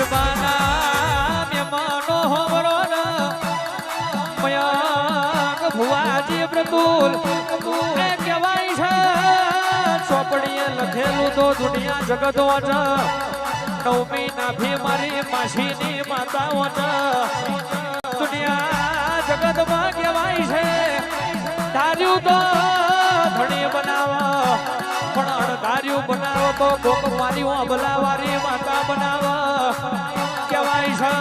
સભાના મહેમાનો હોવરો બનાવ બનાવો તો મારી અબલાવારી માતા બનાવ. કહેવાય છે,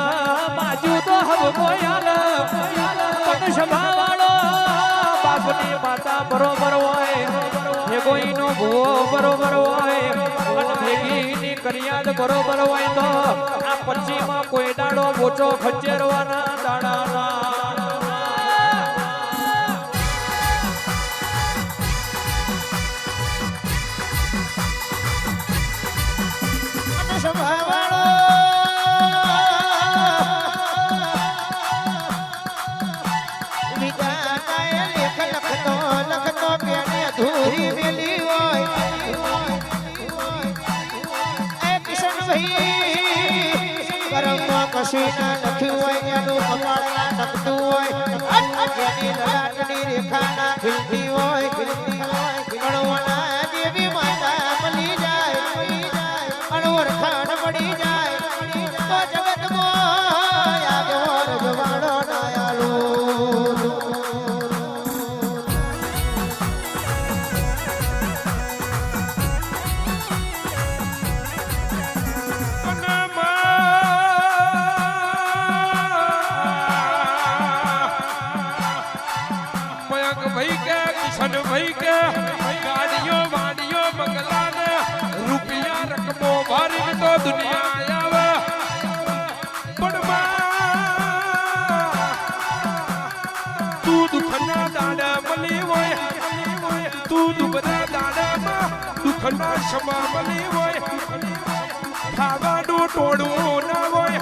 બાજુ તો હબ કોયાલ પણ સભાવાળો બાપની માતા બરોબર હોય કોઈનો ભૂવો બરોબર હોય ભેગીની કરિયાદ બરોબર હોય તો આ પછીમાં કોઈ દાડો બોચો ખચેરવાના દાડાના. અને કિશનભાઈ કરમમાં કશું ના લખ્યું હોય, એનું કપાળ ના નખતું હોય. જેની લલાટની રેખા ના ખીલતી હોય. મયંક ભાઈ કે કિશન ભાઈ કે ગાડીઓ, વાડીઓ બંગલા ને રૂપિયા રકમો ભરી તો દુનિયા આવે. પણ તું દુખના દાડા મળી હોય તું દુબરા દાડામાં દુખના ક્ષમા મળી હોય. ખાવાનું ટોળવું ના હોય